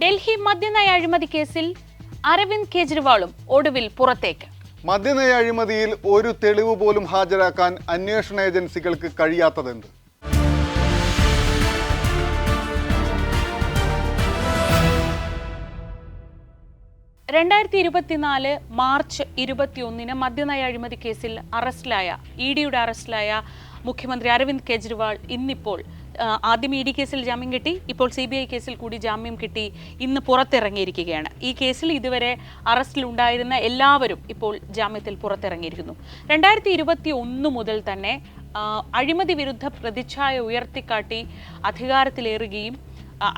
ഡൽഹി മദ്യനയ അഴിമതി കേസിൽ അരവിന്ദ് കെജ്രിവാളും ഒടുവിൽ പുറത്തേക്ക്. മദ്യനയ അഴിമതിയിൽ ഒരു തെളിവ് പോലും ഹാജരാക്കാൻ അന്വേഷണ ഏജൻസികൾക്ക് കഴിയാത്തതെന്ത്? രണ്ടായിരത്തി ഇരുപത്തിനാല് മാർച്ച് ഇരുപത്തിയൊന്നിന് മദ്യനയ അഴിമതി കേസിൽ അറസ്റ്റിലായ ഇ ഡിയുടെ അറസ്റ്റിലായ മുഖ്യമന്ത്രി അരവിന്ദ് കെജ്രിവാൾ ഇന്നിപ്പോൾ ആദ്യം ഇ ഡി കേസിൽ ജാമ്യം കിട്ടി ഇപ്പോൾ സി ബി ഐ കേസിൽ കൂടി ജാമ്യം കിട്ടി ഇന്ന് പുറത്തിറങ്ങിയിരിക്കുകയാണ്. ഈ കേസിൽ ഇതുവരെ അറസ്റ്റിലുണ്ടായിരുന്ന എല്ലാവരും ഇപ്പോൾ ജാമ്യത്തിൽ പുറത്തിറങ്ങിയിരിക്കുന്നു. രണ്ടായിരത്തി ഇരുപത്തി ഒന്ന് മുതൽ തന്നെ അഴിമതി വിരുദ്ധ പ്രതിച്ഛായ ഉയർത്തിക്കാട്ടി അധികാരത്തിലേറുകയും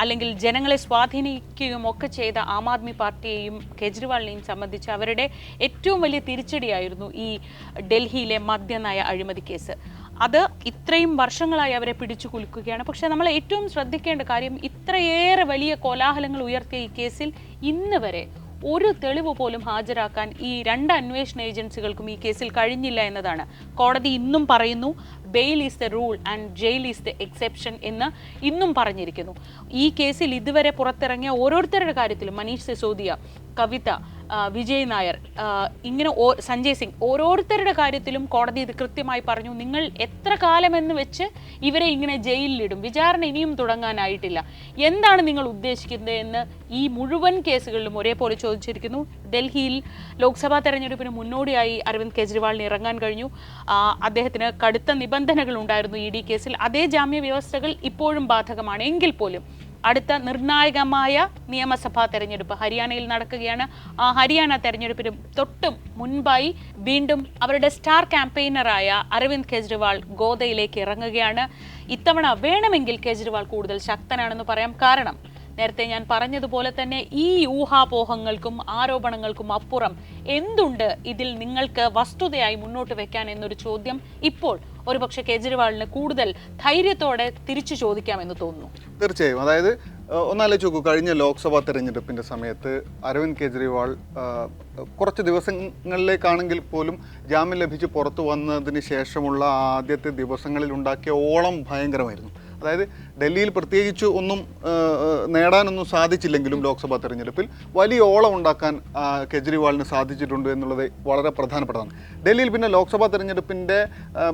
അല്ലെങ്കിൽ ജനങ്ങളെ സ്വാധീനിക്കുകയും ഒക്കെ ചെയ്ത ആം ആദ്മി പാർട്ടിയെയും കെജ്രിവാളിനെയും സംബന്ധിച്ച് അവരുടെ ഏറ്റവും വലിയ തിരിച്ചടിയായിരുന്നു ഈ ഡൽഹിയിലെ മദ്യനയ അഴിമതി കേസ്. അത് ഇത്രയും വർഷങ്ങളായി അവരെ പിടിച്ചു കുലുക്കുകയാണ്. പക്ഷേ നമ്മൾ ഏറ്റവും ശ്രദ്ധിക്കേണ്ട കാര്യം ഇത്രയേറെ വലിയ കോലാഹലങ്ങൾ ഉയർത്തിയ ഈ കേസിൽ ഇന്ന് വരെ ഒരു തെളിവ് പോലും ഹാജരാക്കാൻ ഈ രണ്ട് അന്വേഷണ ഏജൻസികൾക്കും ഈ കേസിൽ കഴിഞ്ഞില്ല എന്നതാണ്. കോടതി ഇന്നും പറയുന്നു bail is the rule and jail is the exception എന്ന് ഇന്നും പറഞ്ഞിരിക്കുന്നു. ഈ കേസിൽ ഇതുവരെ പുറത്തിറങ്ങിയ ഓരോരുത്തരുടെ കാര്യത്തിലും മനീഷ് സിസോദിയ കവിത വിജയ് നായർ. ഇങ്ങനെ സഞ്ജയ് സിംഗ് ഓരോരുത്തരുടെ കാര്യത്തിലും കോടതി ഇത് കൃത്യമായി പറഞ്ഞു. നിങ്ങൾ എത്ര കാലമെന്ന് വെച്ച് ഇവരെ ഇങ്ങനെ ജയിലിലിടും. വിചാരണ ഇനിയും തുടങ്ങാനായിട്ടില്ല. എന്താണ് നിങ്ങൾ ഉദ്ദേശിക്കുന്നത് എന്ന് ഈ മുഴുവൻ കേസുകളിലും ഒരേപോലെ ചോദിച്ചിരിക്കുന്നു. ഡൽഹിയിൽ ലോക്സഭാ തെരഞ്ഞെടുപ്പിന് മുന്നോടിയായി അരവിന്ദ് കെജ്രിവാളിന് ഇറങ്ങാൻ കഴിഞ്ഞു. അദ്ദേഹത്തിന് കടുത്ത നിബന്ധനകൾ ഉണ്ടായിരുന്നു ഇ ഡി കേസിൽ. അതേ ജാമ്യ വ്യവസ്ഥകൾ ഇപ്പോഴും ബാധകമാണ്. എങ്കിൽ പോലും അടുത്ത നിർണായകമായ നിയമസഭാ തെരഞ്ഞെടുപ്പ് ഹരിയാനയിൽ നടക്കുകയാണ്. ആ ഹരിയാന തെരഞ്ഞെടുപ്പിന് തൊട്ടും മുൻപായി വീണ്ടും അവരുടെ സ്റ്റാർ ക്യാമ്പയിനറായ അരവിന്ദ് കെജ്രിവാൾ ഗോദയിലേക്ക് ഇറങ്ങുകയാണ്. ഇത്തവണ വേണമെങ്കിൽ കെജ്രിവാൾ കൂടുതൽ ശക്തനാണെന്ന് പറയാം. കാരണം നേരത്തെ ഞാൻ പറഞ്ഞതുപോലെ തന്നെ ഈ ഊഹാപോഹങ്ങൾക്കും ആരോപണങ്ങൾക്കും അപ്പുറം എന്തുണ്ട് ഇതിൽ നിങ്ങൾക്ക് വസ്തുതയായി മുന്നോട്ട് വെക്കാൻ എന്നൊരു ചോദ്യം ഇപ്പോൾ ഒരുപക്ഷെ കേജ്രിവാളിന് കൂടുതൽ ധൈര്യത്തോടെ തിരിച്ചു ചോദിക്കാം എന്ന് തോന്നുന്നു. തീർച്ചയായും. അതായത് ഒന്നാലോചിച്ച് നോക്കൂ. കഴിഞ്ഞ ലോക്സഭാ തെരഞ്ഞെടുപ്പിന്റെ സമയത്ത് അരവിന്ദ് കെജ്രിവാൾ കുറച്ച് ദിവസങ്ങളിലേക്കാണെങ്കിൽ പോലും ജാമ്യം ലഭിച്ച് പുറത്തു വന്നതിന് ശേഷമുള്ള ആദ്യത്തെ ദിവസങ്ങളിൽ ഉണ്ടാക്കിയ ഓളം ഭയങ്കരമായിരുന്നു. അതായത് ഡൽഹിയിൽ പ്രത്യേകിച്ച് ഒന്നും നേടാനൊന്നും സാധിച്ചില്ലെങ്കിലും ലോക്സഭാ തെരഞ്ഞെടുപ്പിൽ വലിയ ഓളം ഉണ്ടാക്കാൻ കെജ്രിവാളിന് സാധിച്ചിട്ടുണ്ട് എന്നുള്ളത് വളരെ പ്രധാനപ്പെട്ടതാണ്. ഡൽഹിയിൽ പിന്നെ ലോക്സഭാ തെരഞ്ഞെടുപ്പിന്റെ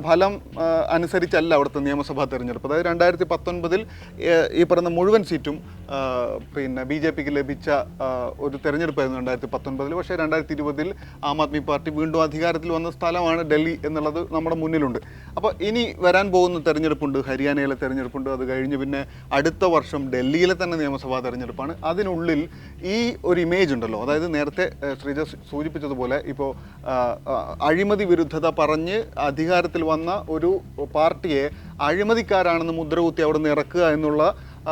ഫലം അനുസരിച്ചല്ല അവിടുത്തെ നിയമസഭാ തെരഞ്ഞെടുപ്പ്. അതായത് രണ്ടായിരത്തി പത്തൊൻപതിൽ ഈ പറയുന്ന മുഴുവൻ സീറ്റും പിന്നെ ബി ജെ പിക്ക് ലഭിച്ച ഒരു തെരഞ്ഞെടുപ്പായിരുന്നു രണ്ടായിരത്തി പത്തൊൻപതിൽ പക്ഷേ രണ്ടായിരത്തി ഇരുപതിൽ ആം ആദ്മി പാർട്ടി വീണ്ടും അധികാരത്തിൽ വന്ന സ്ഥലമാണ് ഡൽഹി എന്നുള്ളത് നമ്മുടെ മുന്നിലുണ്ട്. അപ്പോൾ ഇനി വരാൻ പോകുന്ന തെരഞ്ഞെടുപ്പുണ്ട് ഹരിയാനയിലെ തെരഞ്ഞെടുപ്പുണ്ട് അത് കഴിഞ്ഞ് പിന്നെ അടുത്ത വർഷം ഡൽഹിയിലെ തന്നെ നിയമസഭാ തെരഞ്ഞെടുപ്പാണ്. അതിനുള്ളിൽ ഈ ഒരു ഇമേജ് ഉണ്ടല്ലോ അതായത് നേരത്തെ ശ്രീജ സൂചിപ്പിച്ചതുപോലെ ഇപ്പോൾ അഴിമതി വിരുദ്ധത പറഞ്ഞ് അധികാരത്തിൽ വന്ന ഒരു പാർട്ടിയെ അഴിമതിക്കാരാണെന്ന് മുദ്രകുത്തി അവിടെ നിന്ന് ഇറക്കുക എന്നുള്ള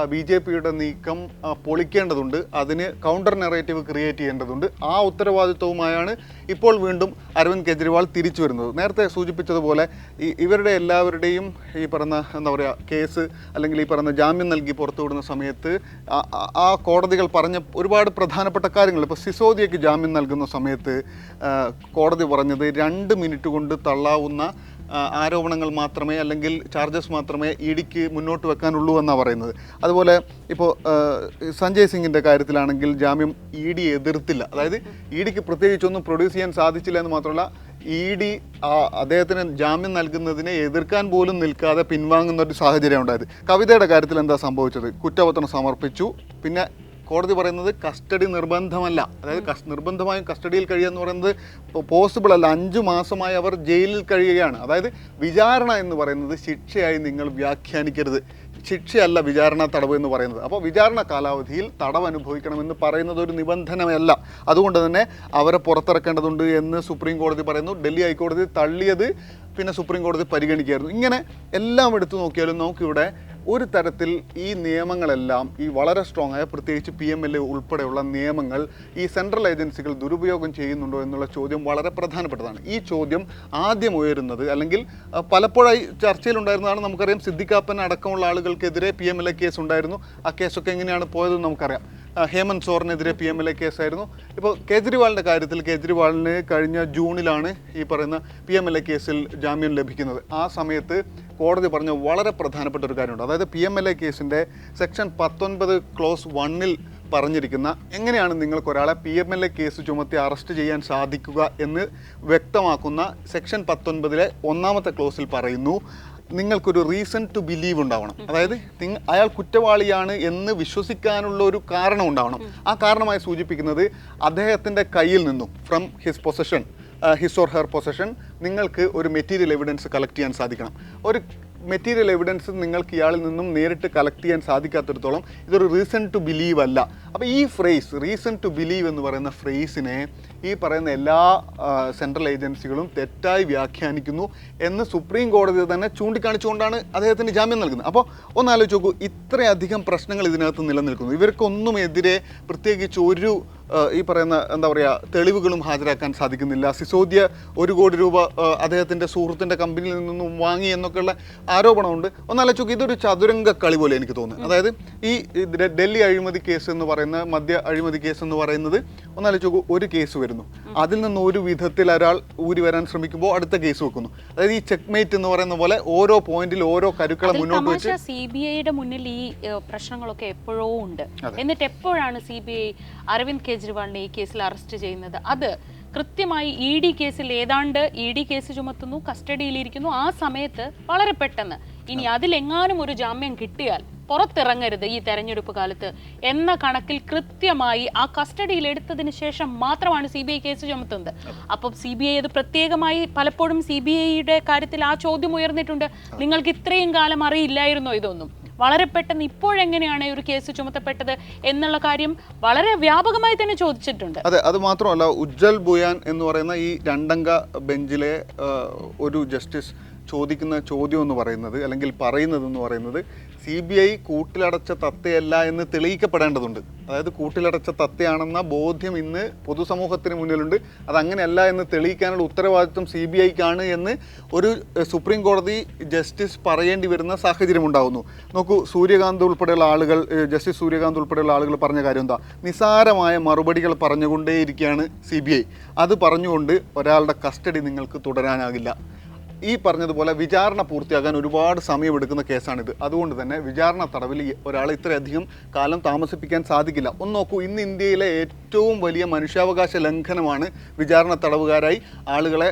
ബി ജെ പിയുടെ നീക്കം പൊളിക്കേണ്ടതുണ്ട്. അതിന് കൗണ്ടർ നെറേറ്റീവ് ക്രിയേറ്റ് ചെയ്യേണ്ടതുണ്ട്. ആ ഉത്തരവാദിത്വവുമായാണ് ഇപ്പോൾ വീണ്ടും അരവിന്ദ് കെജ്രിവാൾ തിരിച്ചു വരുന്നത്. നേരത്തെ സൂചിപ്പിച്ചതുപോലെ ഈ ഇവരുടെ എല്ലാവരുടെയും ഈ പറയുന്ന എന്താ പറയുക കേസ് അല്ലെങ്കിൽ ഈ പറയുന്ന ജാമ്യം നൽകി പുറത്തുവിടുന്ന സമയത്ത് ആ- കോടതികൾ പറഞ്ഞ ഒരുപാട് പ്രധാനപ്പെട്ട കാര്യങ്ങൾ. ഇപ്പോൾ സിസോദിയയ്ക്ക് ജാമ്യം നൽകുന്ന സമയത്ത് കോടതി പറഞ്ഞത് രണ്ട് മിനിറ്റ് കൊണ്ട് തള്ളാവുന്ന ആരോപണങ്ങൾ മാത്രമേ അല്ലെങ്കിൽ ചാർജസ് മാത്രമേ ഇ ഡിക്ക് മുന്നോട്ട് വെക്കാനുള്ളൂ എന്നാണ് പറയുന്നത്. അതുപോലെ ഇപ്പോൾ സഞ്ജയ് സിംഗിന്റെ കാര്യത്തിലാണെങ്കിൽ ജാമ്യം ഇ ഡി എതിർത്തില്ല. അതായത് ഇ ഡിക്ക് പ്രത്യേകിച്ചൊന്നും പ്രൊഡ്യൂസ് ചെയ്യാൻ സാധിച്ചില്ല എന്ന് മാത്രമല്ല ഇ ഡി അദ്ദേഹത്തിന് ജാമ്യം നൽകുന്നതിനെ എതിർക്കാൻ പോലും നിൽക്കാതെ പിൻവാങ്ങുന്ന ഒരു സാഹചര്യം ഉണ്ടായത് കവിതയുടെ കാര്യത്തിൽ എന്താ സംഭവിച്ചത്? കുറ്റപത്രം സമർപ്പിച്ചു. പിന്നെ കോടതി പറയുന്നത് കസ്റ്റഡി നിർബന്ധമല്ല. അതായത് നിർബന്ധമായും കസ്റ്റഡിയിൽ കഴിയുക എന്ന് പറയുന്നത് പോസിബിൾ അല്ല. അഞ്ചു മാസമായി അവർ ജയിലിൽ കഴിയുകയാണ്. അതായത് വിചാരണ എന്ന് പറയുന്നത് ശിക്ഷയായി നിങ്ങൾ വ്യാഖ്യാനിക്കരുത്. ശിക്ഷയല്ല വിചാരണ തടവ് എന്ന് പറയുന്നത്. അപ്പോൾ വിചാരണ കാലാവധിയിൽ തടവ് അനുഭവിക്കണമെന്ന് പറയുന്നത് ഒരു നിബന്ധനയല്ല. അതുകൊണ്ട് തന്നെ അവരെ പുറത്തിറക്കേണ്ടതുണ്ട് എന്ന് സുപ്രീം കോടതി പറയുന്നു. ഡൽഹി ഹൈക്കോടതി തള്ളിയത് പിന്നെ സുപ്രീം കോടതി പരിഗണിക്കുകയായിരുന്നു. ഇങ്ങനെ എല്ലാം എടുത്തു നോക്കിയാലും നമുക്കിവിടെ ഒരു തരത്തിൽ ഈ നിയമങ്ങളെല്ലാം ഈ വളരെ സ്ട്രോങ് ആയ പ്രത്യേകിച്ച് പി എം എൽ എ ഉൾപ്പെടെയുള്ള നിയമങ്ങൾ ഈ സെൻട്രൽ ഏജൻസികൾ ദുരുപയോഗം ചെയ്യുന്നുണ്ടോ എന്നുള്ള ചോദ്യം വളരെ പ്രധാനപ്പെട്ടതാണ്. ഈ ചോദ്യം ആദ്യം ഉയരുന്നത് അല്ലെങ്കിൽ പലപ്പോഴായി ചർച്ചയിലുണ്ടായിരുന്നതാണ് നമുക്കറിയാം സിദ്ദിഖാപ്പൻ അടക്കമുള്ള ആളുകൾക്കെതിരെ P M L A case ഉണ്ടായിരുന്നു. ആ കേസൊക്കെ എങ്ങനെയാണ് പോയതെന്ന് നമുക്കറിയാം. ഹേമന്ത് സോറിനെതിരെ പി എം എൽ എ കേസായിരുന്നു. ഇപ്പോൾ കേജ്രിവാളിന്റെ കാര്യത്തിൽ കേജ്രിവാളിന് കഴിഞ്ഞ ജൂണിലാണ് ഈ പറയുന്ന പി എം എൽ എ കേസിൽ ജാമ്യം ലഭിക്കുന്നത്. ആ സമയത്ത് കോടതി പറഞ്ഞ വളരെ പ്രധാനപ്പെട്ട ഒരു കാര്യമുണ്ട്. അതായത് പി എം എൽ എ കേസിന്റെ സെക്ഷൻ പത്തൊൻപത് ക്ലോസ് വണ്ണിൽ പറഞ്ഞിരിക്കുന്ന എങ്ങനെയാണ് നിങ്ങൾക്ക് ഒരാളെ P M L A case ചുമത്തി അറസ്റ്റ് ചെയ്യാൻ സാധിക്കുക എന്ന് വ്യക്തമാക്കുന്ന സെക്ഷൻ പത്തൊൻപതിലെ ഒന്നാമത്തെ ക്ലോസിൽ പറയുന്നു. നിങ്ങൾക്കൊരു റീസൺ ടു ബിലീവ് ഉണ്ടാവണം. അതായത് അയാൾ കുറ്റവാളിയാണ് എന്ന് വിശ്വസിക്കാനുള്ള ഒരു കാരണം ഉണ്ടാവണം. ആ കാരണമായി സൂചിപ്പിക്കുന്നത് അദ്ദേഹത്തിന്റെ കയ്യിൽ നിന്നും from his possession his or her possession നിങ്ങൾക്ക് ഒരു മെറ്റീരിയൽ എവിഡൻസ് കളക്ട് ചെയ്യാൻ സാധിക്കണം. ഒരു മെറ്റീരിയൽ എവിഡൻസ് നിങ്ങൾക്ക് ഇയാളിൽ നിന്നും നേരിട്ട് കളക്ട് ചെയ്യാൻ സാധിക്കാത്തിടത്തോളം ഇതൊരു റീസൺ ടു ബിലീവ് അല്ല. അപ്പോൾ ഈ ഫ്രേസ് റീസൺ ടു ബിലീവ് എന്ന് പറയുന്ന ഫ്രേസിനെ ഈ പറയുന്ന എല്ലാ സെൻട്രൽ ഏജൻസികളും തെറ്റായി വ്യാഖ്യാനിക്കുന്നു എന്ന് സുപ്രീം കോടതി തന്നെ ചൂണ്ടിക്കാണിച്ചുകൊണ്ടാണ് അദ്ദേഹത്തിന് ജാമ്യം നൽകുന്നത്. അപ്പോൾ ഒന്നാലോചിച്ച് നോക്കൂ ഇത്രയധികം പ്രശ്നങ്ങൾ ഇതിനകത്ത് നിലനിൽക്കുന്നു. ഇവർക്കൊന്നും എതിരെ പ്രത്യേകിച്ച് ഒരു ഈ പറയുന്ന എന്താ പറയുക തെളിവുകളും ഹാജരാക്കാൻ സാധിക്കുന്നില്ല. സിസോദിയ ഒരു കോടി രൂപ അദ്ദേഹത്തിന്റെ സുഹൃത്തിന്റെ കമ്പനിയിൽ നിന്നും വാങ്ങി എന്നൊക്കെയുള്ള ആരോപണമുണ്ട്. ഒന്നാലോചിക്കും ഇതൊരു ചതുരംഗ കളി പോലെ എനിക്ക് തോന്നുന്നു. അതായത് ഈ ഡൽഹി അഴിമതി കേസ് എന്ന് പറയുന്ന മദ്യ അഴിമതി കേസ് എന്ന് പറയുന്നത് ഒന്നാലോചിച്ച് നോക്കൂ ഒരു കേസ് വരുന്നു. അതിൽ നിന്ന് ഒരു വിധത്തിൽ ഒരാൾ ഊരി വരാൻ ശ്രമിക്കുമ്പോൾ അടുത്ത കേസ് വെക്കുന്നു. അതായത് ഈ ചെക്ക് മേറ്റ് എന്ന് പറയുന്ന പോലെ ഓരോ പോയിന്റിൽ ഓരോ കരുക്കളെ മുന്നോട്ട് വെച്ച് സി ബി ഐയുടെ മുന്നിൽ ഈ പ്രശ്നങ്ങളൊക്കെ എപ്പോഴോ ഉണ്ട്. എന്നിട്ട് എപ്പോഴാണ് സി ബി ഐ അരവിന്ദ് കെജ്രിവാളിനെ ഈ കേസിൽ അറസ്റ്റ് ചെയ്യുന്നത്. അത് കൃത്യമായി ഇ ഡി കേസിൽ ഏതാണ്ട് ഇ ഡി കേസ് ചുമത്തുന്നു കസ്റ്റഡിയിലിരിക്കുന്നു. ആ സമയത്ത് വളരെ പെട്ടെന്ന് ഇനി അതിലെങ്ങാനും ഒരു ജാമ്യം കിട്ടിയാൽ പുറത്തിറങ്ങരുത് ഈ തെരഞ്ഞെടുപ്പ് കാലത്ത് എന്ന കണക്കിൽ കൃത്യമായി ആ കസ്റ്റഡിയിൽ എടുത്തതിന് ശേഷം മാത്രമാണ് സി ബി ഐ കേസ് ചുമത്തുന്നത്. അപ്പം സി ബി ഐ അത് പ്രത്യേകമായി പലപ്പോഴും സി ബി ഐയുടെ കാര്യത്തിൽ ആ ചോദ്യം ഉയർന്നിട്ടുണ്ട്. നിങ്ങൾക്ക് ഇത്രയും കാലം അറിയില്ലായിരുന്നോ ഇതൊന്നും? വളരെ പെട്ടെന്ന് ഇപ്പോഴെങ്ങനെയാണ് ഒരു കേസ് ചുമത്തപ്പെട്ടത് എന്നുള്ള കാര്യം വളരെ വ്യാപകമായി തന്നെ ചോദിച്ചിട്ടുണ്ട്. അതെ അത് മാത്രമല്ല ഉജ്ജൽ ബുയാൻ എന്ന് പറയുന്ന ഈ രണ്ടംഗ ബെഞ്ചിലെ ഒരു ജസ്റ്റിസ് ചോദിക്കുന്ന ചോദ്യം എന്ന് പറയുന്നത് അല്ലെങ്കിൽ പറയുന്നത് എന്ന് പറയുന്നത് സി ബി ഐ കൂട്ടിലടച്ച തത്തയല്ല എന്ന് തെളിയിക്കപ്പെടേണ്ടതുണ്ട്. അതായത് കൂട്ടിലടച്ച തത്തയാണെന്ന ബോധ്യം ഇന്ന് പൊതുസമൂഹത്തിന് മുന്നിലുണ്ട്. അതങ്ങനെയല്ല എന്ന് തെളിയിക്കാനുള്ള ഉത്തരവാദിത്വം സി ബി ഐക്കാണ് എന്ന് ഒരു സുപ്രീം കോടതി ജസ്റ്റിസ് പറയേണ്ടി വരുന്ന സാഹചര്യം ഉണ്ടാകുന്നു നോക്കൂ സൂര്യകാന്ത് ഉൾപ്പെടെയുള്ള ആളുകൾ ജസ്റ്റിസ് സൂര്യകാന്ത് ഉൾപ്പെടെയുള്ള ആളുകൾ പറഞ്ഞ കാര്യം എന്താ? നിസാരമായ മറുപടികൾ പറഞ്ഞുകൊണ്ടേയിരിക്കുകയാണ് സി ബി ഐ. അത് പറഞ്ഞുകൊണ്ട് ഒരാളുടെ കസ്റ്റഡി നിങ്ങൾക്ക് തുടരാനാകില്ല. ഈ പറഞ്ഞതുപോലെ വിചാരണ പൂർത്തിയാകാൻ ഒരുപാട് സമയമെടുക്കുന്ന കേസാണിത്. അതുകൊണ്ട് തന്നെ വിചാരണ തടവിൽ ഒരാളെ ഇത്രയധികം കാലം താമസിപ്പിക്കാൻ സാധിക്കില്ല. ഒന്ന് നോക്കൂ ഇന്ന് ഇന്ത്യയിലെ ഏറ്റവും വലിയ മനുഷ്യാവകാശ ലംഘനമാണ് വിചാരണ തടവുകാരായി ആളുകളെ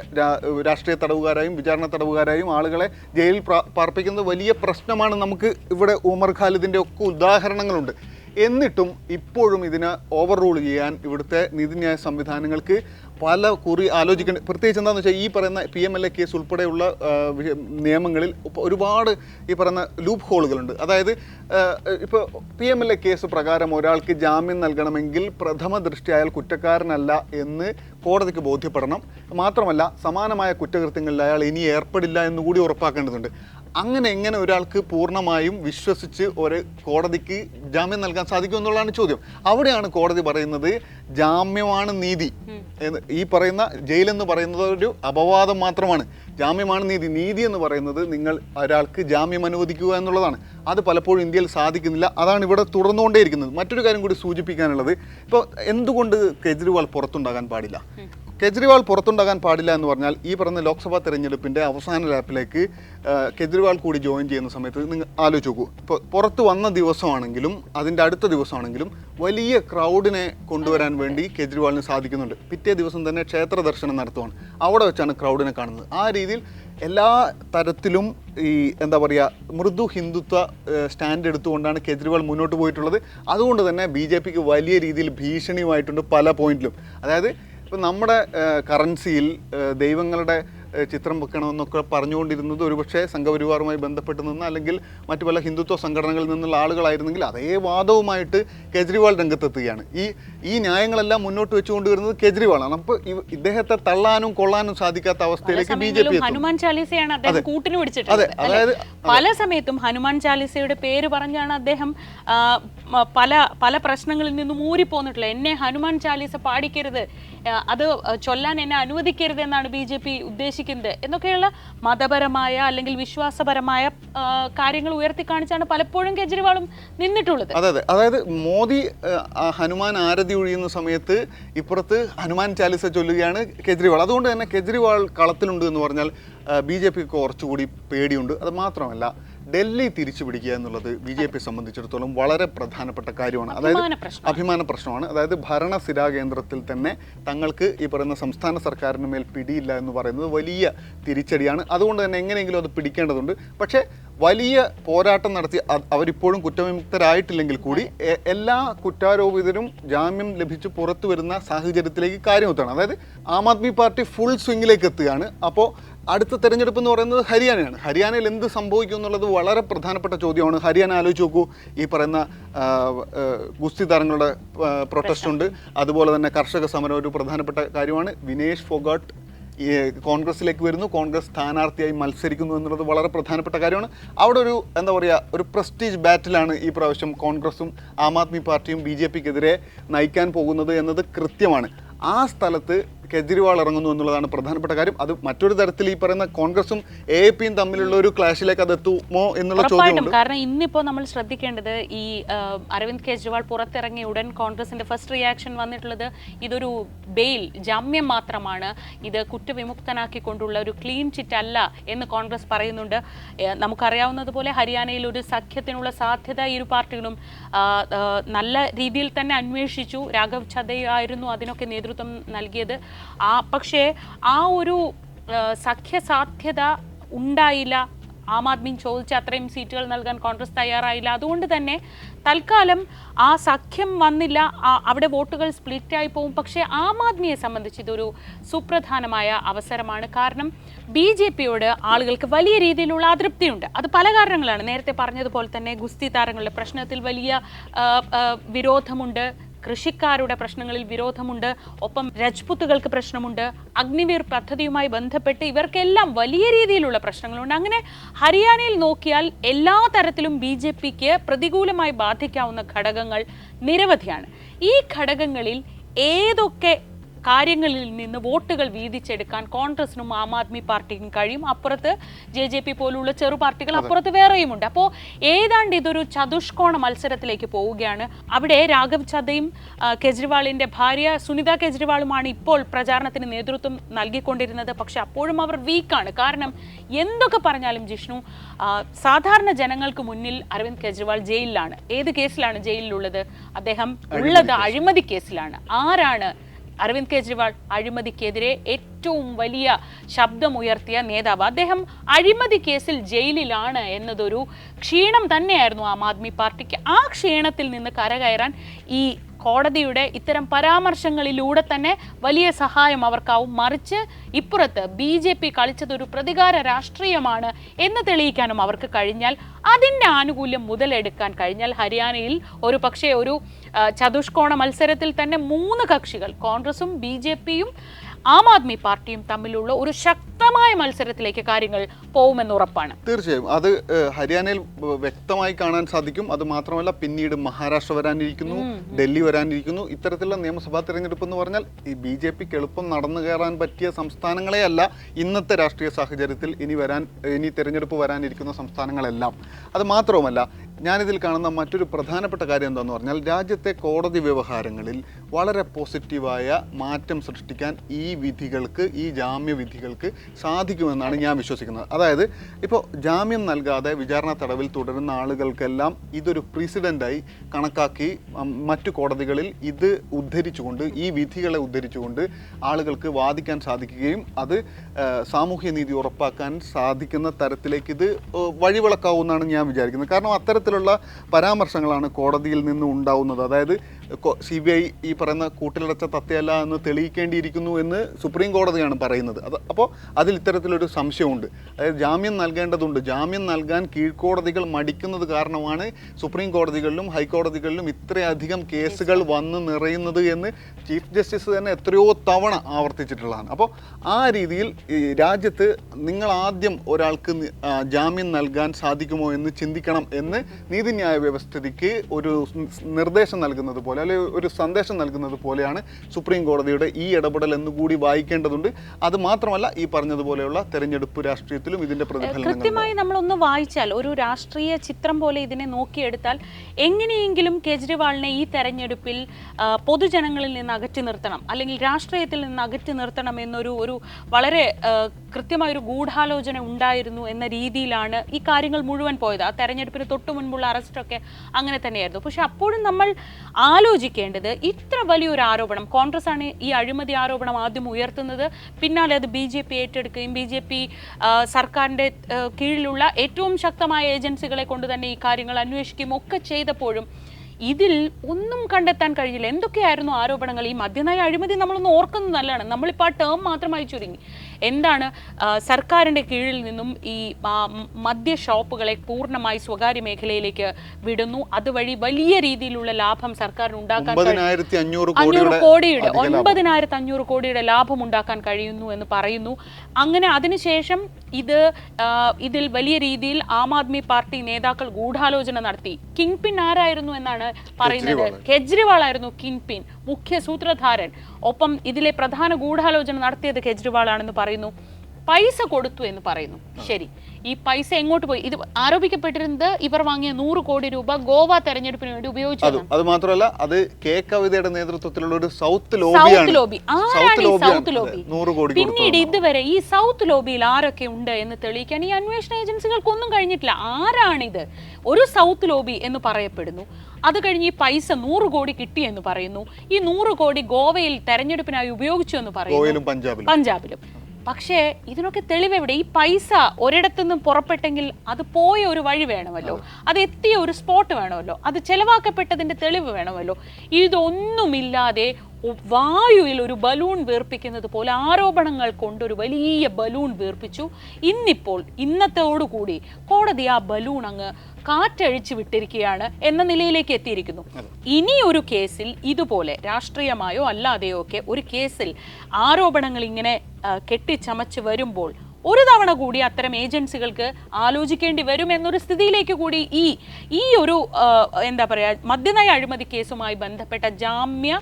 രാഷ്ട്രീയ തടവുകാരായും വിചാരണ തടവുകാരായും ആളുകളെ ജയിലിൽ പാർപ്പിക്കുന്നത് വലിയ പ്രശ്നമാണ്. നമുക്ക് ഇവിടെ ഉമർ ഖാലിദിന്റെ ഒക്കെ ഉദാഹരണങ്ങളുണ്ട്. എന്നിട്ടും ഇപ്പോഴും ഇതിനെ ഓവർ റൂൾ ചെയ്യാൻ ഇവിടുത്തെ നീതിന്യായ സംവിധാനങ്ങൾക്ക് പല കുറി ആലോചിക്കേണ്ട. പ്രത്യേകിച്ച് എന്താണെന്ന് വെച്ചാൽ ഈ പറയുന്ന P M L A case ഉൾപ്പെടെയുള്ള നിയമങ്ങളിൽ ഒരുപാട് ഈ പറയുന്ന ലൂപ്പ് ഹോളുകളുണ്ട് അതായത് ഇപ്പോൾ P M L A case പ്രകാരം ഒരാൾക്ക് ജാമ്യം നൽകണമെങ്കിൽ പ്രഥമ ദൃഷ്ടി അയാൾ കുറ്റക്കാരനല്ല എന്ന് കോടതിക്ക് ബോധ്യപ്പെടണം. മാത്രമല്ല സമാനമായ കുറ്റകൃത്യങ്ങളിൽ അയാൾ ഇനി ഏർപ്പെടില്ല എന്നുകൂടി ഉറപ്പാക്കേണ്ടതുണ്ട്. അങ്ങനെ എങ്ങനെ ഒരാൾക്ക് പൂർണമായും വിശ്വസിച്ച് ഒരു കോടതിക്ക് ജാമ്യം നൽകാൻ സാധിക്കും എന്നുള്ളതാണ് ചോദ്യം. അവിടെയാണ് കോടതി പറയുന്നത് ജാമ്യമാണ് നീതി. ഈ പറയുന്ന ജയിലെന്ന് പറയുന്നത് ഒരു അപവാദം മാത്രമാണ്. ജാമ്യമാണ് നീതി. നീതി എന്ന് പറയുന്നത് നിങ്ങൾ ഒരാൾക്ക് ജാമ്യം അനുവദിക്കുക എന്നുള്ളതാണ്. അത് പലപ്പോഴും ഇന്ത്യയിൽ സാധിക്കുന്നില്ല. അതാണ് ഇവിടെ തുടർന്നുകൊണ്ടേയിരിക്കുന്നത്. മറ്റൊരു കാര്യം കൂടി സൂചിപ്പിക്കാനുള്ളത്. ഇപ്പോൾ എന്തുകൊണ്ട് കെജ്രിവാൾ പുറത്തുണ്ടാകാൻ പാടില്ല? കെജ്രിവാൾ പുറത്തുണ്ടാകാൻ പാടില്ല എന്ന് പറഞ്ഞാൽ ഈ പറഞ്ഞ ലോക്സഭാ തെരഞ്ഞെടുപ്പിന്റെ അവസാന ലാപ്പിലേക്ക് കേജ്രിവാൾ കൂടി ജോയിൻ ചെയ്യുന്ന സമയത്ത് നിങ്ങൾ ആലോചിച്ച് നോക്കൂ. ഇപ്പോൾ പുറത്ത് വന്ന ദിവസമാണെങ്കിലും അതിന്റെ അടുത്ത ദിവസമാണെങ്കിലും വലിയ ക്രൗഡിനെ കൊണ്ടുവരാൻ വേണ്ടി കെജ്രിവാളിന് സാധിക്കുന്നുണ്ട്. പിറ്റേ ദിവസം തന്നെ ക്ഷേത്ര ദർശനം നടത്തുവാണ്. അവിടെ വെച്ചാണ് ക്രൗഡിനെ കാണുന്നത്. ആ രീതിയിൽ എല്ലാ തരത്തിലും ഈ എന്താ പറയുക മൃദു ഹിന്ദുത്വ സ്റ്റാൻഡ് എടുത്തുകൊണ്ടാണ് കെജ്രിവാൾ മുന്നോട്ട് പോയിട്ടുള്ളത്. അതുകൊണ്ട് തന്നെ ബി വലിയ രീതിയിൽ ഭീഷണിയുമായിട്ടുണ്ട് പല പോയിന്റിലും. അതായത് ഇപ്പം നമ്മുടെ കറൻസിയിൽ ദൈവങ്ങളുടെ ചിത്രം വെക്കണമെന്നൊക്കെ പറഞ്ഞുകൊണ്ടിരുന്നത് ഒരുപക്ഷെ സംഘപരിവാറുമായി ബന്ധപ്പെട്ട് നിന്ന് അല്ലെങ്കിൽ മറ്റു പല ഹിന്ദുത്വ സംഘടനകളിൽ നിന്നുള്ള ആളുകളായിരുന്നെങ്കിൽ അതേ വാദവുമായിട്ട് കെജ്രിവാൾ രംഗത്തെത്തുകയാണ്. ഈ ഈ ന്യായങ്ങളെല്ലാം മുന്നോട്ട് വെച്ചുകൊണ്ടുവരുന്നത് കെജ്രിവാളാണ് അപ്പോൾ ഇദ്ദേഹത്തെ തള്ളാനും കൊള്ളാനും സാധിക്കാത്ത അവസ്ഥയിലേക്ക് ബി ജെ പി ഹനുമാൻ ചാലീസയാണ് അദ്ദേഹം കൂട്ടിന് പിടിച്ചിട്ടുള്ളത് അതായത് പല സമയത്തും ഹനുമാൻ ചാലീസയുടെ പേര് പറഞ്ഞാണ് അദ്ദേഹം പല പല പ്രശ്നങ്ങളിൽ നിന്നും ഊരിപ്പോന്നിട്ടുള്ളത്. എന്നെ ഹനുമാൻ ചാലീസ പാടിക്കരുത് അത് ചൊല്ലാൻ എന്നെ അനുവദിക്കരുത് എന്നാണ് ബി ജെ പി ഉദ്ദേശിക്കുന്നത്. എന്നൊക്കെയുള്ള മതപരമായ അല്ലെങ്കിൽ വിശ്വാസപരമായ കാര്യങ്ങൾ ഉയർത്തി കാണിച്ചാണ് പലപ്പോഴും കേജ്രിവാളും നിന്നിട്ടുള്ളത്. അതെ അതെ. അതായത് മോദി ഹനുമാൻ ആരതി ഒഴിയുന്ന സമയത്ത് ഇപ്പുറത്ത് ഹനുമാൻ ചാലിസ ചൊല്ലുകയാണ് കേജ്രിവാൾ. അതുകൊണ്ട് തന്നെ കേജ്രിവാൾ കളത്തിലുണ്ട് എന്ന് പറഞ്ഞാൽ ബി ജെ പിക്ക് കുറച്ചുകൂടി പേടിയുണ്ട്. അത് മാത്രമല്ല ഡൽഹി തിരിച്ചു പിടിക്കുക എന്നുള്ളത് ബി ജെ പി സംബന്ധിച്ചിടത്തോളം വളരെ പ്രധാനപ്പെട്ട കാര്യമാണ്. അതായത് അഭിമാന പ്രശ്നമാണ്. അതായത് ഭരണസിരാ കേന്ദ്രത്തിൽ തന്നെ തങ്ങൾക്ക് ഈ പറയുന്ന സംസ്ഥാന സർക്കാരിന് മേൽ പിടിയില്ല എന്ന് പറയുന്നത് വലിയ തിരിച്ചടിയാണ്. അതുകൊണ്ട് തന്നെ എങ്ങനെയെങ്കിലും അത് പിടിക്കേണ്ടതുണ്ട്. പക്ഷേ വലിയ പോരാട്ടം നടത്തി അവരിപ്പോഴും കുറ്റവിമുക്തരായിട്ടില്ലെങ്കിൽ കൂടി എല്ലാ കുറ്റാരോപിതരും ജാമ്യം ലഭിച്ച് പുറത്തു വരുന്ന സാഹചര്യത്തിലേക്ക് കാര്യം എത്തുകയാണ് അതായത് ആം ആദ്മി പാർട്ടി ഫുൾ സ്വിങ്ങിലേക്ക് എത്തുകയാണ്. അപ്പോൾ അടുത്ത തെരഞ്ഞെടുപ്പ് എന്ന് പറയുന്നത് ഹരിയാനയാണ്. ഹരിയാനയിൽ എന്ത് സംഭവിക്കും എന്നുള്ളത് വളരെ പ്രധാനപ്പെട്ട ചോദ്യമാണ്. ഹരിയാന ആലോചിച്ച് നോക്കൂ. ഈ പറയുന്ന ഗുസ്തി താരങ്ങളുടെ പ്രൊട്ടസ്റ്റ് ഉണ്ട്. അതുപോലെ തന്നെ കർഷക സമരം ഒരു പ്രധാനപ്പെട്ട കാര്യമാണ്. വിനേഷ് ഫോഗാട്ട് കോൺഗ്രസിലേക്ക് വരുന്നു. കോൺഗ്രസ് സ്ഥാനാർത്ഥിയായി മത്സരിക്കുന്നു എന്നുള്ളത് വളരെ പ്രധാനപ്പെട്ട കാര്യമാണ്. അവിടെ ഒരു എന്താ പറയുക ഒരു പ്രസ്റ്റീജ് ബാറ്റിലാണ് ഈ പ്രാവശ്യം കോൺഗ്രസും ആം ആദ്മി പാർട്ടിയും ബി ജെ പിക്കെതിരെ നയിക്കാൻ പോകുന്നത് എന്നത് കൃത്യമാണ്. ആ സ്ഥലത്ത് കെജ്രിവാൾ ഇറങ്ങുന്നു എന്നുള്ളതാണ് പ്രധാനപ്പെട്ട കാര്യം. അത് മറ്റൊരു തരത്തിൽ ഈ പറയുന്ന കോൺഗ്രസും എ പിയും തമ്മിലുള്ള ഒരു ക്ലാഷിലേക്ക് അത് എത്തുമോ എന്നുള്ള ചോദ്യം കാരണം ഇന്നിപ്പോ നമ്മൾ ശ്രദ്ധിക്കേണ്ടത് ഈ അരവിന്ദ് കെജ്രിവാൾ പുറത്തിറങ്ങിയ ഉടൻ കോൺഗ്രസിന്റെ ഫസ്റ്റ് റിയാക്ഷൻ വന്നിട്ടുള്ളത് ഇതൊരു ബെയിൽ ജാമ്യം മാത്രമാണ്. ഇത് കുറ്റവിമുക്തനാക്കിക്കൊണ്ടുള്ള ഒരു ക്ലീൻ ചിറ്റ് അല്ല എന്ന് കോൺഗ്രസ് പറയുന്നുണ്ട്. നമുക്കറിയാവുന്നതുപോലെ ഹരിയാനയിൽ ഒരു സഖ്യത്തിനുള്ള സാധ്യത ഇരു പാർട്ടികളും നല്ല രീതിയിൽ തന്നെ അന്വേഷിച്ചു. രാഘവ് ചതയായിരുന്നു അതിനൊക്കെ നേതൃത്വം നൽകിയത്. ആ പക്ഷേ ആ ഒരു സഖ്യസാധ്യത സഖ്യ സാധ്യത ഉണ്ടായില്ല. ആം ആദ്മി ചോദിച്ച അത്രയും സീറ്റുകൾ നൽകാൻ കോൺഗ്രസ് തയ്യാറായില്ല. അതുകൊണ്ട് തന്നെ തൽക്കാലം ആ സഖ്യം വന്നില്ല. അവിടെ വോട്ടുകൾ സ്പ്ലിറ്റ് ആയി പോകും. പക്ഷേ ആം ആദ്മിയെ സംബന്ധിച്ച് ഇതൊരു സുപ്രധാനമായ അവസരമാണ്. കാരണം ബി ജെ പിയോട് ആളുകൾക്ക് വലിയ രീതിയിലുള്ള അതൃപ്തിയുണ്ട്. അത് പല കാരണങ്ങളാണ്. നേരത്തെ പറഞ്ഞതുപോലെ തന്നെ ഗുസ്തി താരങ്ങളുടെ പ്രശ്നത്തിൽ വലിയ വിരോധമുണ്ട്. കൃഷിക്കാരുടെ പ്രശ്നങ്ങളിൽ വിരോധമുണ്ട്. ഒപ്പം രജ്പുത്തുകൾക്ക് പ്രശ്നമുണ്ട്. അഗ്നിവീർ പദ്ധതിയുമായി ബന്ധപ്പെട്ട് ഇവർക്കെല്ലാം വലിയ രീതിയിലുള്ള പ്രശ്നങ്ങളുണ്ട്. അങ്ങനെ ഹരിയാനയിൽ നോക്കിയാൽ എല്ലാ തരത്തിലും ബി ജെ പിക്ക് പ്രതികൂലമായി ബാധിക്കാവുന്ന ഘടകങ്ങൾ നിരവധിയാണ്. ഈ ഘടകങ്ങളിൽ ഏതൊക്കെ കാര്യങ്ങളിൽ നിന്ന് വോട്ടുകൾ വീതിച്ചെടുക്കാൻ കോൺഗ്രസിനും ആം ആദ്മി പാർട്ടിക്കും കഴിയും. അപ്പുറത്ത് ജെ ജെ പി പോലുള്ള ചെറു പാർട്ടികൾ അപ്പുറത്ത് വേറെയുമുണ്ട് അപ്പോൾ ഏതാണ്ട് ഇതൊരു ചതുഷ്കോണ മത്സരത്തിലേക്ക് പോവുകയാണ്. അവിടെ രാഘവ് ചതയും കേജ്രിവാളിന്റെ കെജ്രിവാളിന്റെ ഭാര്യ സുനിത കെജ്രിവാളുമാണ് ഇപ്പോൾ പ്രചാരണത്തിന് നേതൃത്വം നൽകിക്കൊണ്ടിരുന്നത്. പക്ഷെ അപ്പോഴും അവർ വീക്കാണ്. കാരണം എന്തൊക്കെ പറഞ്ഞാലും ജിഷ്ണു സാധാരണ ജനങ്ങൾക്ക് മുന്നിൽ അരവിന്ദ് കെജ്രിവാൾ ജയിലിലാണ്. ഏത് കേസിലാണ് ജയിലിലുള്ളത്? അദ്ദേഹം ഉള്ളത് അഴിമതി കേസിലാണ്. ആരാണ് അരവിന്ദ് കെജ്രിവാൾ അഴിമതിക്കെതിരെ ഏറ്റവും വലിയ ശബ്ദമുയർത്തിയ നേതാവ്. അദ്ദേഹം അഴിമതി കേസിൽ ജയിലിലാണ് എന്നതൊരു ക്ഷീണം തന്നെയായിരുന്നു ആം ആദ്മി പാർട്ടിക്ക്. ആ ക്ഷീണത്തിൽ നിന്ന് കരകയറാൻ ഈ കോടതിയുടെ ഇത്തരം പരാമർശങ്ങളിലൂടെ തന്നെ വലിയ സഹായം അവർക്കാവും. മറിച്ച് ഇപ്പുറത്ത് ബി ജെ പി കളിച്ചതൊരു പ്രതികാര രാഷ്ട്രീയമാണ് എന്ന് തെളിയിക്കാനും അവർക്ക് കഴിഞ്ഞാൽ അതിന്റെ ആനുകൂല്യം മുതലെടുക്കാൻ കഴിഞ്ഞാൽ ഹരിയാനയിൽ ഒരു പക്ഷേ ഒരു ചതുഷ്കോണ മത്സരത്തിൽ തന്നെ മൂന്ന് കക്ഷികൾ കോൺഗ്രസും ബി ജെ പിയും ആം ആദ്മി പാർട്ടിയും തമ്മിലുള്ള ഒരു ശക്തമായ മത്സരത്തിലേക്ക് കാര്യങ്ങൾ പോകുമെന്ന് ഉറപ്പാണ്. തീർച്ചയായും. അത് ഹരിയാനയിൽ വ്യക്തമായി കാണാൻ സാധിക്കും. അത് മാത്രമല്ല പിന്നീട് മഹാരാഷ്ട്ര വരാനിരിക്കുന്നു ഡൽഹി വരാനിരിക്കുന്നു. ഇത്തരത്തിലുള്ള നിയമസഭാ തെരഞ്ഞെടുപ്പ് എന്ന് പറഞ്ഞാൽ ഈ ബി ജെ പിക്ക് എളുപ്പം നടന്നു കയറാൻ പറ്റിയ സംസ്ഥാനങ്ങളെ അല്ല ഇന്നത്തെ രാഷ്ട്രീയ സാഹചര്യത്തിൽ ഇനി വരാൻ ഇനി തെരഞ്ഞെടുപ്പ് വരാനിരിക്കുന്ന സംസ്ഥാനങ്ങളെല്ലാം. അത് മാത്രവുമല്ല ഞാനിതിൽ കാണുന്ന മറ്റൊരു പ്രധാനപ്പെട്ട കാര്യം എന്താണെന്ന് പറഞ്ഞാൽ രാജ്യത്തെ കോടതി വ്യവഹാരങ്ങളിൽ വളരെ പോസിറ്റീവായ മാറ്റം സൃഷ്ടിക്കാൻ ഈ വിധികൾക്ക് ഈ ജാമ്യ വിധികൾക്ക് സാധിക്കുമെന്നാണ് ഞാൻ വിശ്വസിക്കുന്നത്. അതായത് ഇപ്പോൾ ജാമ്യം നൽകാതെ വിചാരണ തടവിൽ തുടരുന്ന ആളുകൾക്കെല്ലാം ഇതൊരു പ്രസിഡന്റായി കണക്കാക്കി മറ്റു കോടതികളിൽ ഇത് ഉദ്ധരിച്ചുകൊണ്ട് ഈ വിധികളെ ഉദ്ധരിച്ചുകൊണ്ട് ആളുകൾക്ക് വാദിക്കാൻ സാധിക്കുകയും അത് സാമൂഹ്യനീതി സാമൂഹ്യ നീതി ഉറപ്പാക്കാൻ സാധിക്കുന്ന തരത്തിലേക്ക് ഇത് വഴിവിളക്കാവുമെന്നാണ് ഞാൻ വിചാരിക്കുന്നത്. കാരണം അത്തരത്തിലുള്ള പരാമർശങ്ങളാണ് കോടതിയിൽ നിന്ന് ഉണ്ടാവുന്നത്. അതായത് സി ബി ഐ ഈ പറയുന്ന കൂട്ടിലടച്ച തത്തയല്ല എന്ന് തെളിയിക്കേണ്ടിയിരിക്കുന്നു എന്ന് സുപ്രീം കോടതിയാണ് പറയുന്നത്. അത് അപ്പോൾ അതിൽ ഇത്തരത്തിലൊരു സംശയമുണ്ട്. അതായത് ജാമ്യം നൽകേണ്ടതുണ്ട്. ജാമ്യം നൽകാൻ കീഴ്ക്കോടതികൾ മടിക്കുന്നത് കാരണമാണ് സുപ്രീം കോടതികളിലും ഹൈക്കോടതികളിലും ഇത്രയധികം കേസുകൾ വന്ന് നിറയുന്നത് എന്ന് ചീഫ് ജസ്റ്റിസ് തന്നെ എത്രയോ തവണ ആവർത്തിച്ചിട്ടുള്ളതാണ്. അപ്പോൾ ആ രീതിയിൽ രാജ്യത്ത് നിങ്ങൾ ആദ്യം ഒരാൾക്ക് ജാമ്യം നൽകാൻ സാധിക്കുമോ എന്ന് ചിന്തിക്കണം എന്ന് നീതിന്യായ വ്യവസ്ഥിതിക്ക് ഒരു നിർദ്ദേശം നൽകുന്നത് പോലെ അല്ലെങ്കിൽ ഒരു സന്ദേശം നൽകുന്നത് പോലെയാണ് സുപ്രീം കോടതിയുടെ ഈ ഇടപെടൽ എന്ന് കൂടി വായിക്കേണ്ടതുണ്ട്. അത് മാത്രമല്ല ഈ പറഞ്ഞതുപോലെയുള്ള തെരഞ്ഞെടുപ്പ് രാഷ്ട്രീയത്തിലും ഇതിന്റെ കൃത്യമായി നമ്മളൊന്ന് വായിച്ചാൽ ഒരു രാഷ്ട്രീയ ചിത്രം പോലെ ഇതിനെ നോക്കിയെടുത്താൽ എങ്ങനെയെങ്കിലും കേജ്രിവാളിനെ ഈ തെരഞ്ഞെടുപ്പിൽ പൊതുജനങ്ങളിൽ നിന്ന് അകറ്റി നിർത്തണം അല്ലെങ്കിൽ രാഷ്ട്രീയത്തിൽ നിന്ന് അകറ്റി നിർത്തണം എന്നൊരു ഒരു വളരെ കൃത്യമായ ഒരു ഗൂഢാലോചന ഉണ്ടായിരുന്നു എന്ന രീതിയിലാണ് ഈ കാര്യങ്ങൾ മുഴുവൻ പോയത്. ആ തെരഞ്ഞെടുപ്പിന് തൊട്ടു മുൻപുള്ള അറസ്റ്റൊക്കെ അങ്ങനെ തന്നെയായിരുന്നു. പക്ഷെ അപ്പോഴും നമ്മൾ ആലോചിക്കേണ്ടത് ഇത്ര വലിയൊരു ആരോപണം. കോൺഗ്രസ് ആണ് ഈ അഴിമതി ആരോപണം ആദ്യം ഉയർത്തുന്നത്. പിന്നാലെ അത് ബി ജെ പി ഏറ്റെടുക്കുകയും ബി ജെ പി സർക്കാരിന്റെ കീഴിലുള്ള ഏറ്റവും ശക്തമായ ഏജൻസികളെ കൊണ്ട് തന്നെ ഈ കാര്യങ്ങൾ അന്വേഷിക്കുകയും ഒക്കെ ചെയ്തപ്പോഴും ഇതിൽ ഒന്നും കണ്ടെത്താൻ കഴിഞ്ഞില്ല. എന്തൊക്കെയായിരുന്നു ആരോപണങ്ങൾ? ഈ മദ്യനയ അഴിമതി നമ്മളൊന്ന് ഓർക്കുന്നത് നല്ലതാണ്. നമ്മളിപ്പോൾ ആ ടേം മാത്രമായി ചുരുങ്ങി. എന്താണ് സർക്കാരിന്റെ കീഴിൽ നിന്നും ഈ മദ്യ ഷോപ്പുകളെ പൂർണമായി സ്വകാര്യ മേഖലയിലേക്ക് വിടുന്നു. അതുവഴി വലിയ രീതിയിലുള്ള ലാഭം സർക്കാരിന് ഉണ്ടാക്കാൻ അഞ്ഞൂറ് കോടിയുടെ. ഒൻപതിനായിരത്തി അഞ്ഞൂറ് കോടിയുടെ ലാഭം ഉണ്ടാക്കാൻ കഴിയുന്നു എന്ന് പറയുന്നു. അങ്ങനെ അതിനുശേഷം ഇത് ഇതിൽ വലിയ രീതിയിൽ ആം ആദ്മി പാർട്ടി നേതാക്കൾ ഗൂഢാലോചന നടത്തി. കിങ് പിൻ ആരായിരുന്നു എന്നാണ് പറയുന്നത്? കെജ്രിവാൾ. ആയിരുന്നു കിങ് പിൻ മുഖ്യ സൂത്രധാരൻ. ഒപ്പം ഇതിലെ പ്രധാന ഗൂഢാലോചന നടത്തിയത് കെജ്രിവാൾ ആണെന്ന് പറയുന്നു. പൈസ കൊടുത്തു എന്ന് പറയുന്നു. ശരി. ഈ പൈസ എങ്ങോട്ട് പോയി? ഇത് ആരോപിക്കപ്പെട്ടിരുന്നത് ഇവർ വാങ്ങിയ നൂറ് കോടി രൂപ ഗോവ തെരഞ്ഞെടുപ്പിന് വേണ്ടി ഉപയോഗിച്ചു അതും മാത്രമല്ല അത് കെ കവിതയുടെ നേതൃത്വത്തിലുള്ള ഒരു സൗത്ത് സൗത്ത് ലോബി. ആരാണ് ഈ സൗത്ത് ലോബി? പിന്നീട് ഇതുവരെ ഈ സൗത്ത് ലോബിയിൽ ആരൊക്കെ ഉണ്ട് എന്ന് തെളിയിക്കാൻ ഈ അന്വേഷണ ഏജൻസികൾക്കൊന്നും കഴിഞ്ഞിട്ടില്ല. ആരാണിത്? ഒരു സൗത്ത് ലോബി എന്ന് പറയപ്പെടുന്നു. അത് കഴിഞ്ഞ് ഈ പൈസ നൂറ് കോടി കിട്ടി എന്ന് പറയുന്നു. ഈ നൂറ് കോടി ഗോവയിൽ തെരഞ്ഞെടുപ്പിനായി ഉപയോഗിച്ചു എന്ന് പറയുന്നു. പഞ്ചാബിലും. പക്ഷേ ഇതിനൊക്കെ തെളിവ് എവിടെ ഈ പൈസ ഒരിടത്തുനിന്നും പുറപ്പെട്ടെങ്കിൽ അത് പോയ ഒരു വഴി വേണമല്ലോ. അത്. എത്തിയ ഒരു സ്പോട്ട് വേണമല്ലോ. അത് ചെലവാക്കപ്പെട്ടതിന്റെ തെളിവ് വേണമല്ലോ. ഇതൊന്നുമില്ലാതെ വായുവിൽ ഒരു ബലൂൺ വീർപ്പിക്കുന്നത് പോലെ ആരോപണങ്ങൾ കൊണ്ടൊരു വലിയ ബലൂൺ വീർപ്പിച്ചു. ഇന്നിപ്പോൾ ഇന്നത്തോടുകൂടി കോടതി ആ ബലൂൺ അങ്ങ് കാറ്റഴിച്ചു വിട്ടിരിക്കുകയാണ് എന്ന നിലയിലേക്ക് എത്തിയിരിക്കുന്നു. ഇനി ഒരു കേസിൽ ഇതുപോലെ രാഷ്ട്രീയമായോ അല്ലാതെയോ ഒക്കെ ഒരു കേസിൽ ആരോപണങ്ങൾ ഇങ്ങനെ കെട്ടിച്ചമച്ച് വരുമ്പോൾ ഒരു തവണ കൂടി അത്തരം ഏജൻസികൾക്ക് ആലോചിക്കേണ്ടി വരും എന്നൊരു സ്ഥിതിയിലേക്ക് കൂടി ഈ ഈ ഒരു എന്താ പറയുക മദ്യനയ അഴിമതി കേസുമായി ബന്ധപ്പെട്ട ജാമ്യ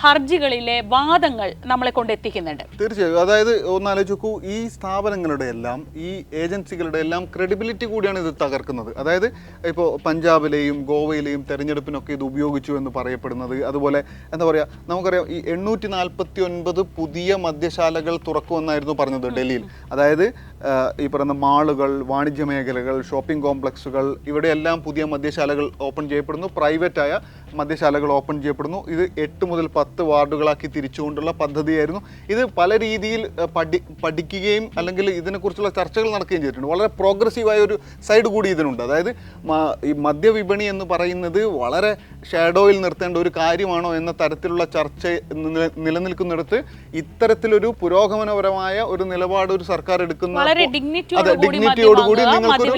ഹർജികളിലെ വാദങ്ങൾ നമ്മളെ കൊണ്ട് എത്തിക്കുന്നുണ്ട് തീർച്ചയായും. അതായത് ഒന്ന് ആലോചിച്ച് ഈ സ്ഥാപനങ്ങളുടെ എല്ലാം ഈ ഏജൻസികളുടെ എല്ലാം ക്രെഡിബിലിറ്റി കൂടിയാണ് ഇത് തകർക്കുന്നത്. അതായത് ഇപ്പോൾ പഞ്ചാബിലെയും ഗോവയിലെയും തെരഞ്ഞെടുപ്പിനൊക്കെ ഇത് ഉപയോഗിച്ചു എന്ന് പറയപ്പെടുന്നത്. അതുപോലെ എന്താ പറയുക നമുക്കറിയാം ഈ എണ്ണൂറ്റി നാൽപ്പത്തി ഒൻപത് പുതിയ മദ്യശാലകൾ തുറക്കുമെന്നായിരുന്നു പറഞ്ഞത് ഡൽഹിയിൽ. അതായത് ഈ പറയുന്ന മാളുകൾ വാണിജ്യ മേഖലകൾ ഷോപ്പിംഗ് കോംപ്ലക്സുകൾ ഇവിടെയെല്ലാം പുതിയ മദ്യശാലകൾ ഓപ്പൺ ചെയ്യപ്പെടുന്നു. പ്രൈവറ്റായ മദ്യശാലകൾ ഓപ്പൺ ചെയ്യപ്പെടുന്നു. ഇത് എട്ട് മുതൽ പത്ത് വാർഡുകളാക്കി തിരിച്ചുകൊണ്ടുള്ള പദ്ധതിയായിരുന്നു. ഇത് പല രീതിയിൽ പഠി പഠിക്കുകയും അല്ലെങ്കിൽ ഇതിനെക്കുറിച്ചുള്ള ചർച്ചകൾ നടക്കുകയും ചെയ്തിട്ടുണ്ട്. വളരെ പ്രോഗ്രസീവായ ഒരു സൈഡ് കൂടി ഇതിനുണ്ട്. അതായത് ഈ മദ്യവിപണി എന്ന് പറയുന്നത് വളരെ ഷാഡോയിൽ നിർത്തേണ്ട ഒരു കാര്യമാണോ എന്ന തരത്തിലുള്ള ചർച്ച നില- നിലനിൽക്കുന്നിടത്ത് ഇത്തരത്തിലൊരു പുരോഗമനപരമായ ഒരു നിലപാട് ഒരു സർക്കാർ എടുക്കുന്ന വളരെ അതെ, ഡിഗ്നിറ്റിയോടുകൂടി നിങ്ങൾക്കൊരു-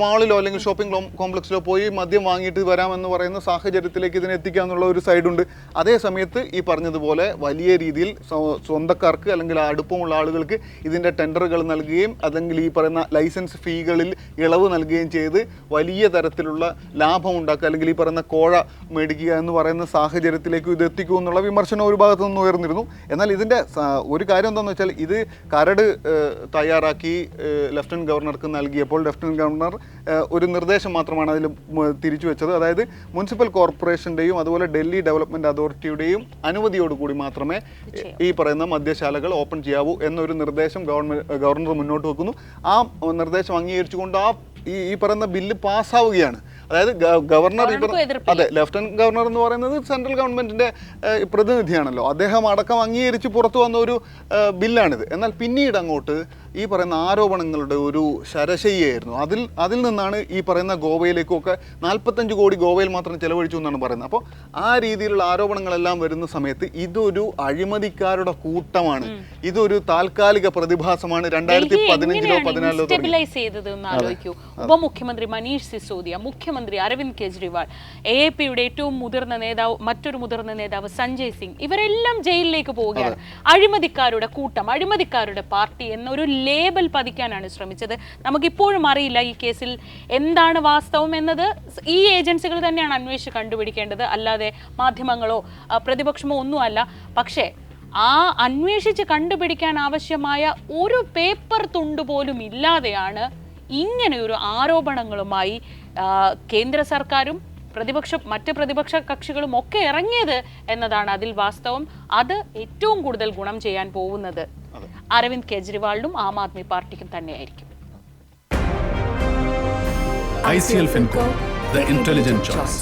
മാളിലോ അല്ലെങ്കിൽ ഷോപ്പിംഗ് കോംപ്ലക്സിലോ പോയി മദ്യം വാങ്ങിയിട്ട് വരാമെന്ന് പറയുന്ന സാഹചര്യത്തിലേക്ക് ഇതിനെ എത്തിക്കാന്നുള്ള ഒരു സൈഡുണ്ട് അതേ സമയത്ത് ഈ പറഞ്ഞതുപോലെ വലിയ രീതിയിൽ സ്വന്തക്കാർക്ക് അല്ലെങ്കിൽ അടുപ്പമുള്ള ആളുകൾക്ക് ഇതിന്റെ ടെൻഡറുകൾ നൽകുകയും അല്ലെങ്കിൽ ഈ പറയുന്ന ലൈസൻസ് ഫീകളിൽ ഇളവ് നൽകുകയും ചെയ്ത് വലിയ തരത്തിലുള്ള ലാഭം ഉണ്ടാക്കുക അല്ലെങ്കിൽ ഈ പറയുന്ന കോഴ മേടിക്കുക എന്ന് പറയുന്ന സാഹചര്യത്തിലേക്ക് ഇത് എത്തിക്കുമെന്നുള്ള വിമർശനം ഒരു ഭാഗത്തു നിന്ന് ഉയർന്നിരുന്നു. എന്നാൽ ഇതിന്റെ ഒരു കാര്യം എന്താണെന്ന് വെച്ചാൽ ഇത് കരട് തയ്യാറാക്കി ലഫ്റ്റനന്റ് ഗവർണർക്ക് നൽകിയപ്പോൾ ലഫ്റ്റനന്റ് ഗവർണർ ഒരു നിർദ്ദേശം മാത്രമാണ് അതിൽ തിരിച്ചു വെച്ചത്. അതായത് മുനിസിപ്പൽ കോർപ്പറേഷന്റെയും അതുപോലെ ഡൽഹി ഡെവലപ്മെന്റ് അതോറിറ്റിയുടെയും അനുമതിയോടുകൂടി മാത്രമേ ഈ പറയുന്ന മദ്യശാലകൾ ഓപ്പൺ ചെയ്യാവൂ എന്നൊരു നിർദ്ദേശം ഗവർണർ മുന്നോട്ട് വെക്കുന്നു. ആ നിർദ്ദേശം അംഗീകരിച്ചുകൊണ്ട് ആ ഈ പറയുന്ന ബില്ല് പാസ്സാവുകയാണ് അതായത് ഗവർണർ. അതെ ലെഫ്റ്റനന്റ് ഗവർണർ എന്ന് പറയുന്നത് സെൻട്രൽ ഗവൺമെന്റിന്റെ പ്രതിനിധിയാണല്ലോ അദ്ദേഹം അടക്കം അംഗീകരിച്ച് പുറത്തു വന്ന ഒരു ബില്ലാണിത് എന്നാൽ പിന്നീട് അങ്ങോട്ട് ഈ പറയുന്ന ആരോപണങ്ങളുടെ ഒരു ശരശയ്യായിരുന്നു. അതിൽ അതിൽ നിന്നാണ് ഈ പറയുന്ന ഗോവയിലേക്കൊക്കെ നാൽപ്പത്തഞ്ച് കോടി ഗോവയിൽ മാത്രം ചെലവഴിച്ചു എന്നാണ് പറയുന്നത്. അപ്പോൾ ആ രീതിയിലുള്ള ആരോപണങ്ങളെല്ലാം വരുന്ന സമയത്ത് ഇതൊരു അഴിമതിക്കാരുടെ കൂട്ടമാണ്. ഇതൊരു താൽക്കാലിക പ്രതിഭാസമാണ് രണ്ടായിരത്തി പതിനഞ്ചിലോ പതിനാലിലോ ആലോചിക്കൂ. ഉപമുഖ്യമന്ത്രി മനീഷ് സിസോദിയ മുഖ്യമന്ത്രി അരവിന്ദ് കെജ്രിവാൾ എ എ പിയുടെ ഏറ്റവും മുതിർന്ന നേതാവ് മറ്റൊരു മുതിർന്ന നേതാവ് സഞ്ജയ് സിംഗ് ഇവരെല്ലാം ജയിലിലേക്ക് പോവുകയാണ്. അഴിമതിക്കാരുടെ കൂട്ടം അഴിമതിക്കാരുടെ പാർട്ടി എന്നൊരു ലേബൽ പതിക്കാനാണ് ശ്രമിച്ചത്. നമുക്കിപ്പോഴും അറിയില്ല ഈ കേസിൽ എന്താണ് വാസ്തവം എന്നത്. ഈ ഏജൻസികൾ തന്നെയാണ് അന്വേഷിച്ച് കണ്ടുപിടിക്കേണ്ടത്. അല്ലാതെ മാധ്യമങ്ങളോ പ്രതിപക്ഷമോ ഒന്നുമല്ല. പക്ഷേ ആ അന്വേഷിച്ച് കണ്ടുപിടിക്കാൻ ആവശ്യമായ ഒരു പേപ്പർ തുണ്ട് പോലും ഇല്ലാതെയാണ് ഇങ്ങനെയൊരു ആരോപണങ്ങളുമായി കേന്ദ്ര സർക്കാരും പ്രതിപക്ഷ മറ്റ് പ്രതിപക്ഷ കക്ഷികളും ഒക്കെ ഇറങ്ങിയത് എന്നതാണ് അതിൽ വാസ്തവം. അത് ഏറ്റവും കൂടുതൽ ഗുണം ചെയ്യാൻ പോകുന്നത്. അരവിന്ദ് കെജ്രിവാളിനും ആം ആദ്മി പാർട്ടിക്കും തന്നെയായിരിക്കും I C L Fincorp the intelligent choice.